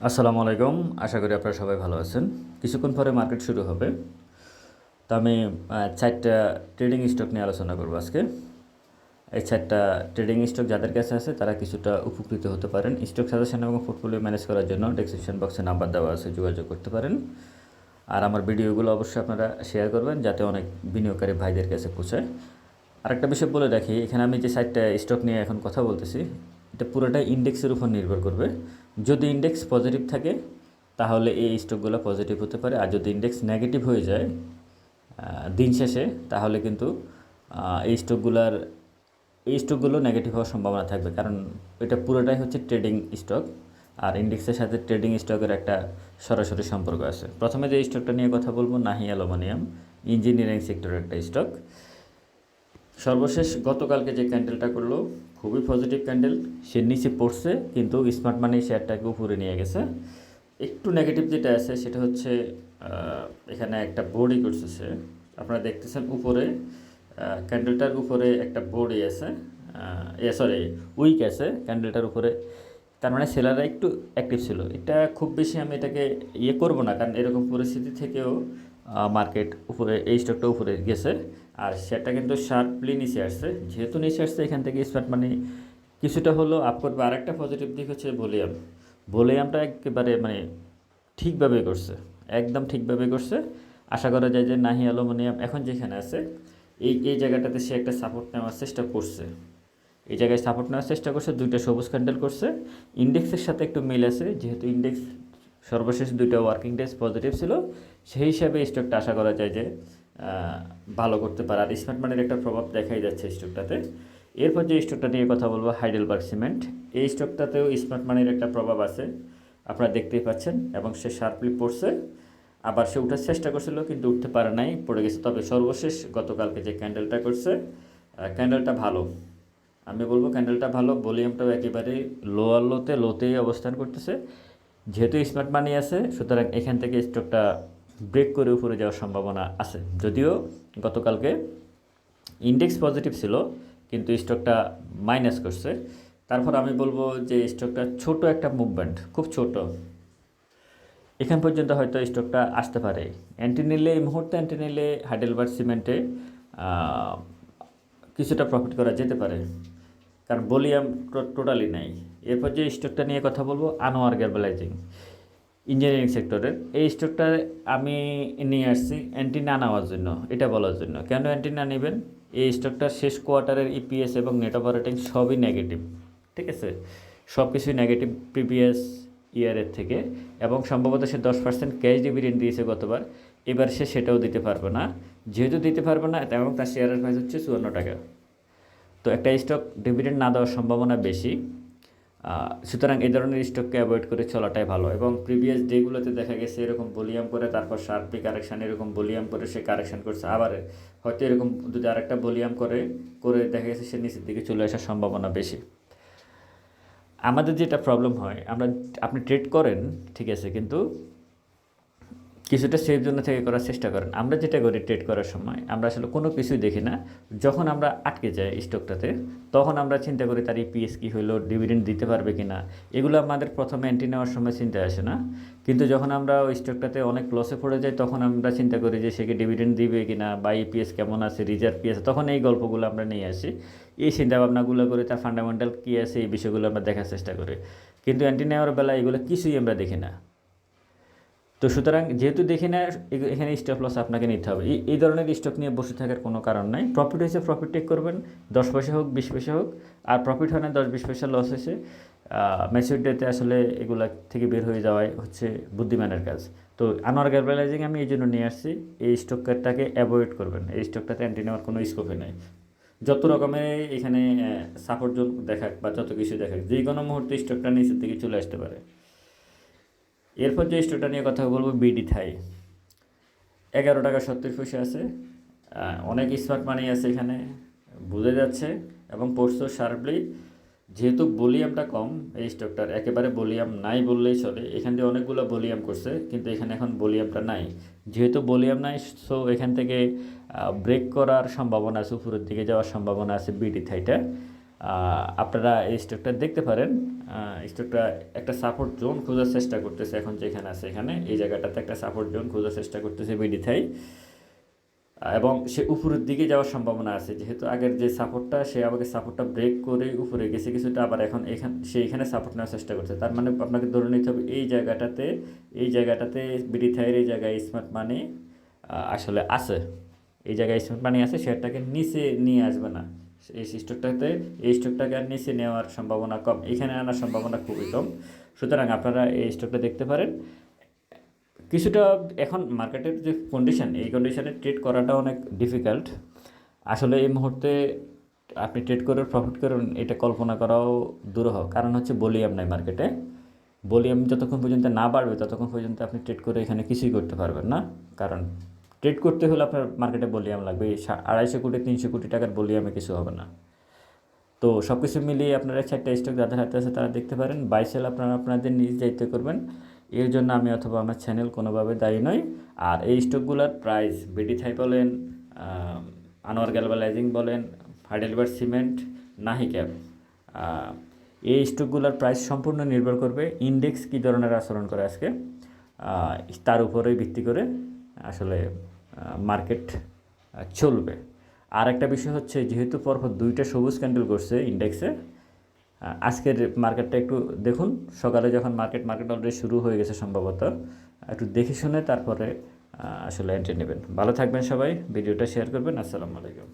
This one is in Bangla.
আসসালামু আলাইকুম। আশা করি আপনারা সবাই ভালো আছেন। কিছুক্ষণ পরে মার্কেট শুরু হবে। তো আমি চারটা ট্রেডিং স্টক নিয়ে আলোচনা করব আজকে। এই চারটা ট্রেডিং স্টক যাদের কাছে আছে, তারা কিছুটা উপকৃত হতে পারেন। স্টক সাজেশন এবং পোর্টফোলিও ম্যানেজ করার জন্য ডেসক্রিপশন বক্সে নাম্বার দেওয়া আছে, যোগাযোগ করতে পারেন। আর আমার ভিডিওগুলো অবশ্যই আপনারা শেয়ার করবেন, যাতে অনেক বিনিয়োগকারী ভাইদের কাছে পৌঁছায়। আরেকটা বিষয় বলে রাখি, এখানে আমি যে চারটা স্টক নিয়ে এখন কথা বলতেছি, এটা পুরোটাই ইন্ডেক্সের উপর নির্ভর করবে। যদি ইন্ডেক্স পজিটিভ থাকে, তাহলে এই স্টকগুলো পজিটিভ হতে পারে। আর যদি ইন্ডেক্স নেগেটিভ হয়ে যায় দিন শেষে, তাহলে কিন্তু এই স্টকগুলোর এই স্টকগুলো নেগেটিভ হওয়ার সম্ভাবনা থাকবে। কারণ এটা পুরোটাই হচ্ছে ট্রেডিং স্টক আর ইন্ডেক্সের সাথে ট্রেডিং স্টকের একটা সরাসরি সম্পর্ক আছে। প্রথমে যে স্টকটা নিয়ে কথা বলব, নাহি অ্যালুমিনিয়াম, ইঞ্জিনিয়ারিং সেক্টরের একটা স্টক সর্বশেষ গতকালকে যে ক্যান্ডেলটা করল, খুবই পজিটিভ ক্যান্ডেল সে নিচে পড়ছে, কিন্তু স্মার্ট মানি শেয়ারটাকে উপরে নিয়ে গেছে। একটু নেগেটিভ যেটা আছে, সেটা হচ্ছে এখানে একটা বোর্ডই করছে সে। আপনারা দেখতেছেন উপরে ক্যান্ডেলটার উপরে একটা বোর্ডই আছে এ সরি উইক আছে ক্যান্ডেলটার উপরে। তার মানে সেলাররা একটু অ্যাক্টিভ ছিল। এটা খুব বেশি আমি এটাকে ইয়ে করব না, কারণ এরকম পরিস্থিতি থেকেও মার্কেট উপরে, এই স্টকটা উপরে গেছে। আর সেটা কিন্তু শার্পলি নিচে আসছে। যেহেতু নিচে আসছে, এখান থেকে স্মার্ট মানি কিছুটা হলো আপ করবে। আর একটা পজিটিভ দিক হচ্ছে ভলিউম ভলিউমটা একেবারে মানে ঠিকভাবে করছে। একদম ঠিকভাবে করছে। আশা করা যায় যে নাহি অ্যালুমিনিয়াম এখন যেখানে আছে, এই এই জায়গাটাতে সে একটা সাপোর্ট নেওয়ার চেষ্টা করছে। এই জায়গায় সাপোর্ট নেওয়ার চেষ্টা করছে, দুইটা সবুজ ক্যান্ডেল করছে। ইন্ডেক্সের সাথে একটু মিল আছে, যেহেতু ইন্ডেক্স সর্বশেষ দুইটা ওয়ার্কিং ডেজ পজিটিভ ছিল। সেই হিসাবে স্টকটা আশা করা যায় যে ভালো করতে পারে। আর স্মার্ট মানির একটা প্রভাব দেখাই যাচ্ছে স্টকটাতে এরপর যে স্টকটা নিয়ে কথা বলব হাইডেলবার্গ সিমেন্ট এই স্টকটাতেও স্মার্ট মানির একটা প্রভাব আছে, আপনারা দেখতেই পাচ্ছেন, এবং সে শার্পলি পড়ছে। আবার সে উঠার চেষ্টা করছিল, কিন্তু উঠতে পারে নাই, পড়ে গেছে। তবে সর্বশেষ গতকালকে যে ক্যান্ডেলটা করছে ক্যান্ডেলটা ভালো। আমি বলব ক্যান্ডেলটা ভালো ভলিউমটাও একেবারে লোয়ার লোতে লোতেই অবস্থান করতেছে। যেহেতু স্মার্ট মানি আছে, সুতরাং এখান থেকে স্টকটা ব্রেক করে উপরে যাওয়ার সম্ভাবনা আছে। যদিও গতকালকে ইন্ডেক্স পজিটিভ ছিল, কিন্তু স্টকটা মাইনাস করছে। তারপর আমি বলব যে স্টকটা ছোট একটা মুভমেন্ট খুব ছোট। এখান পর্যন্ত হয়তো স্টকটা আসতে পারে। অ্যান্টি নিলে, এই মুহূর্তে অ্যান্টি নিলে হাইডেলবার্গ সিমেন্টে কিছুটা প্রফিট করা যেতে পারে। কারণ ভলিউম টোটালি নাই। এরপর যে স্টকটা নিয়ে কথা বলব আনোয়ার গ্যারবালাইজিং ইঞ্জিনিয়ারিং সেক্টরের। এই স্টকটা আমি নিয়ে আসছি অ্যান্টিনা নেওয়ার জন্য, এটা বলার জন্য। কেন অ্যান্টিনা নেবেন? এই স্টকটার শেষ কোয়ার্টারের ইপিএস এবং নেট অপারেটিং সবই নেগেটিভ ঠিক আছে? সব কিছুই নেগেটিভ প্রিভিয়াস ইয়ারের থেকে এবং সম্ভবত সে দশ পার্সেন্ট ক্যাশ ডিভিডেন্ড দিয়েছে গতবার। এবার সে সেটাও দিতে পারবে না। যেহেতু দিতে পারবে না, এবং তার শেয়ারের প্রাইস হচ্ছে চুয়ান্ন টাকা। তো একটা স্টক ডিভিডেন্ড না দেওয়ার সম্ভাবনা বেশি। সুতরাং এই ধরনের স্টককে অ্যাভয়েড করে চলাটাই ভালো। এবং প্রিভিয়াস ডেগুলোতে দেখা গেছে এরকম ভলিউম করে, তারপর শার্পি কারেকশান এরকম ভলিউম করে সে কারেকশান করছে। আবার হয়তো এরকম যদি আরেকটা ভলিউম করে করে দেখা গেছে সে নিচের দিকে চলে আসার সম্ভাবনা বেশি। আমাদের যেটা প্রবলেম হয়, আমরা আপনি ট্রেড করেন, ঠিক আছে, কিন্তু কিছুটা সেফ জন্য থেকে করার চেষ্টা করেন। আমরা যেটা করি ট্রেড করার সময়, আমরা আসলে কোনো কিছুই দেখি না। যখন আমরা আটকে যাই স্টকটাতে তখন আমরা চিন্তা করি তার ইপিএস কী হলো ডিভিডেন্ড দিতে পারবে কি না এগুলো আমাদের প্রথমে এন্ট্রি নেওয়ার সময় চিন্তা আসে না। কিন্তু যখন আমরা ওই স্টকটাতে অনেক লসে পড়ে যাই, তখন আমরা চিন্তা করি যে সে কি ডিভিডেন্ড দিবে কি না বা ইপিএস কেমন আছে রিজার্ভ কী আছে। তখন এই গল্পগুলো আমরা নিয়ে আসি। এই চিন্তাভাবনাগুলো করে, তার ফান্ডামেন্টাল কী আছে, এই বিষয়গুলো আমরা দেখার চেষ্টা করি। কিন্তু অ্যান্টি নেওয়ার বেলা এগুলো কিছুই আমরা দেখি না। তো সুতরাং যেহেতু দেখি না এখানে স্টপ লস আপনাকে নিতে হবে। এই ধরনের স্টক নিয়ে বসে থাকার কোনো কারণ নাই। প্রফিট হয়েছে প্রফিট টেক করবেন। দশ পয়সা হোক, বিশ পয়সা হোক। আর প্রফিট হয় না, দশ বিশ পয়সা লস হয়েছে। ম্যাচিউর ডেতে আসলে এগুলা থেকে বের হয়ে যাওয়াই হচ্ছে বুদ্ধিমানের কাজ। তো আনোয়ার গ্যারবালাইজিং আমি এই জন্য নিয়ে আসছি। এই স্টকটাকে অ্যাভয়েড করবেন। এই স্টকটাতে অ্যান্টি নেওয়ার কোনো স্কোপে নেই। যত রকমের এখানে সাপোর্ট দেখাক বা যত কিছু দেখাক যে কোনো মুহূর্তে স্টকটা নিচের দিকে চলে আসতে পারে। এরপর যে স্টোরটা নিয়ে কথা বলব, বিডি থাই। এগারো টাকা সত্তর পয়সা আছে। অনেক স্মার্ট মানি আছে এখানে, বোঝা যাচ্ছে। এবং পড়ছো শার্পলি যেহেতু ভলিউমটা কম এই স্টকটার একেবারে ভলিউম নাই বললেই চলে। এখান থেকে অনেকগুলো ভলিউম করছে, কিন্তু এখানে এখন ভলিউমটা নাই। যেহেতু ভলিউম নাই সো এখান থেকে ব্রেক করার সম্ভাবনা আছে, উপরের দিকে যাওয়ার সম্ভাবনা আছে বিডি থাইটা। আপনারা এই স্টকটা দেখতে পারেন। স্টকটা একটা সাপোর্ট জোন খোঁজার চেষ্টা করতেছে এখন যেখানে আছে এখানে। এই জায়গাটাতে একটা সাপোর্ট জোন খোঁজার চেষ্টা করতেছে বিডি থাই এবং সে উপরের দিকে যাওয়ার সম্ভাবনা আছে। যেহেতু আগের যে সাপোর্টটা সে আমাকে সাপোর্টটা ব্রেক করে উপরে গেছে, কিছুটা আবার এখন এখান, সে এখানে সাপোর্ট নেওয়ার চেষ্টা করছে। তার মানে আপনাকে ধরে নিতে হবে, এই জায়গাটাতে এই জায়গাটাতে বিডি থাইয়ের এই জায়গায় স্মার্ট মানি আসলে আছে। এই জায়গায় স্মার্ট মানি আছে সেটাকে নিচে নিয়ে আসবে না। এই স্টকটাতে এই স্টকটাকে আর নিচে নেওয়ার সম্ভাবনা কম, এখানে আনার সম্ভাবনা খুবই কম। সুতরাং আপনারা এই স্টকটা দেখতে পারেন। কিছুটা এখন মার্কেটের যে কন্ডিশন এই কন্ডিশনে ট্রেড করাটা অনেক ডিফিকাল্ট আসলে এই মুহূর্তে আপনি ট্রেড করে প্রফিট করুন এটা কল্পনা করাও দুরূহ। কারণ হচ্ছে ভলিউম নাই মার্কেটে ভলিউম যতক্ষণ পর্যন্ত না বাড়বে, ততক্ষণ পর্যন্ত আপনি ট্রেড করে এখানে কিছুই করতে পারবেন না। কারণ ট্রেড করতে হলে আপনার মার্কেটে ভলিউম লাগবে। আড়াইশো কোটি, তিনশো কোটি টাকার ভলিউমে কিছু হবে না। তো সব কিছু মিলিয়ে আপনারা চারটা স্টক যাদের হাতে আছে তারা দেখতে পারেন। বাইসেল আপনারা আপনাদের নিজ দায়িত্ব করবেন। এর জন্য আমি অথবা আমার চ্যানেল কোনোভাবে দায়ী নই। আর এই স্টকগুলোর প্রাইস বিডি থাই বলেন আনোয়ার গ্যালভালাইজিং বলেন হাইডেলবার্গ সিমেন্ট নাহি ক্যাব এই স্টকগুলোর প্রাইস সম্পূর্ণ নির্ভর করবে ইন্ডেক্স কী ধরনের আচরণ করে আজকে। তার উপরেই ভিত্তি করে আসলে মার্কেট চলবে। আর একটা বিষয় হচ্ছে, যেহেতু পরপর দুইটা সবুজ ক্যান্ডেল করছে ইন্ডেক্সে আজকের মার্কেটটা একটু দেখুন। সকালে যখন মার্কেট মার্কেট অলরেডি শুরু হয়ে গেছে সম্ভবত। একটু দেখে শুনে তারপরে আসলে এন্ট্রি নেবেন। ভালো থাকবেন সবাই। ভিডিওটা শেয়ার করবেন। আসসালামু আলাইকুম।